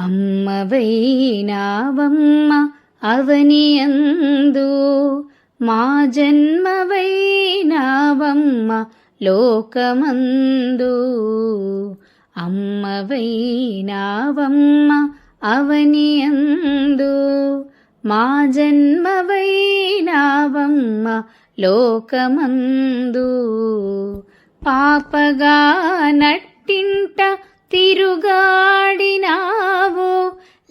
అమ్మవైనావమ్మ అవనియందు. మా జన్మవైనావమ్మ లోకమందు. అమ్మవైనావమ్మ అవనియందు. మా జన్మవైనావమ్మ లోకమందు. పాపగా నట్టింట తిరుగా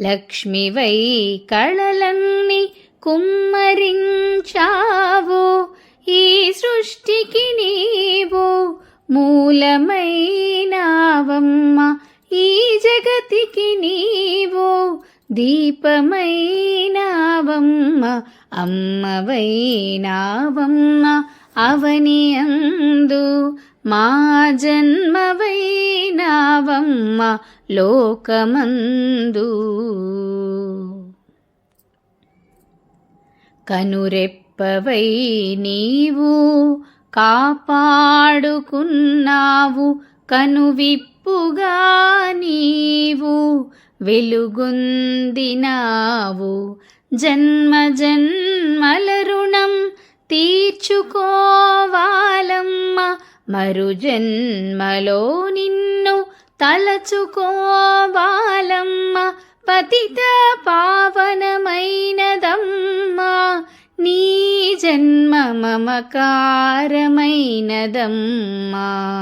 లక్ష్మివై కళలన్నీ కుమ్మరించావు. ఈ సృష్టికి నీవు మూలమైనావమ్మ. ఈ జగతికి నీవు దీపమైనావమ్మ. అమ్మవైనావమ్మ అవనియందు మా జన్మవైనావమ్మ లోకమందు. కనురెప్పవై నీవు కాపాడుకున్నావు కనువిప్పుగా నీవు వెలుగొందినావు. జన్మ జన్మల రుణం తీర్చుకోవాలమ్మ మరు జన్మలో నిన్ను తలచుకోవాలమ్మ పతిత పావనమైనదమ్మా. నీ జన్మ మమకారమైనదమ్మా.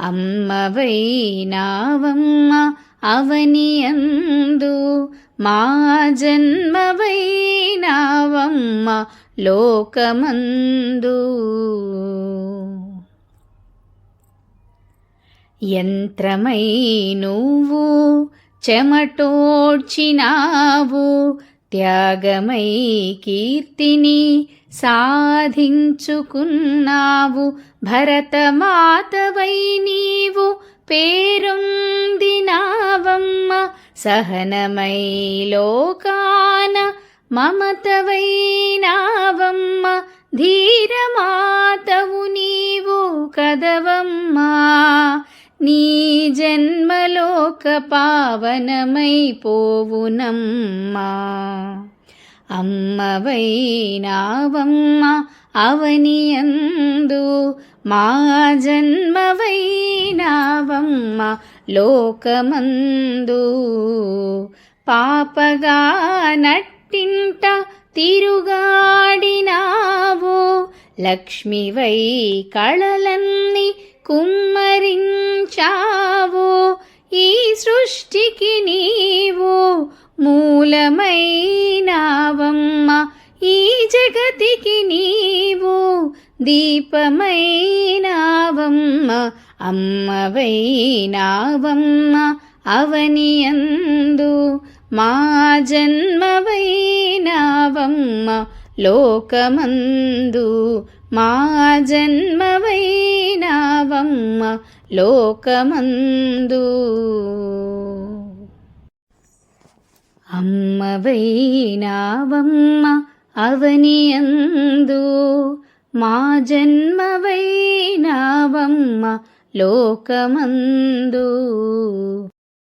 అమ్మవైనావమ్మ అవనియందు మా జన్మవైనావమ్మ లోకమందు. యంత్రమై నువ్వు చెమటోడ్చినావు త్యాగమై కీర్తిని సాధించుకున్నావు. భరతమాతవై నీవు పేరొందినావమ్మ సహనమై లోకాన మమతవైనావమ్మ ధీరమాతవు నీవు కదవమ్మా నీ జన్మలోక పావనమైపోవునమ్మా అమ్మవైనావమ్మ అవనియందు మా జన్మవైనావమ్మ లోకమందు. పాపగా నట్టింట తిరుగాడినావు లక్ష్మివై కళలన్నీ కుమ్మరించావు సృష్టికి నీవు మూలమైనావమ్మ. ఈ జగతికి నీవు దీపమైనావమ్మ. అమ్మవైనావమ్మ అవనియందు మా జన్మవైనావమ్మ. లోకమందు మా జన్మవైనావమ్మ. లోకమందు అమ్మవైనావమ్మ అవనియందు. మా జన్మవైనావమ్మ లోకమందు.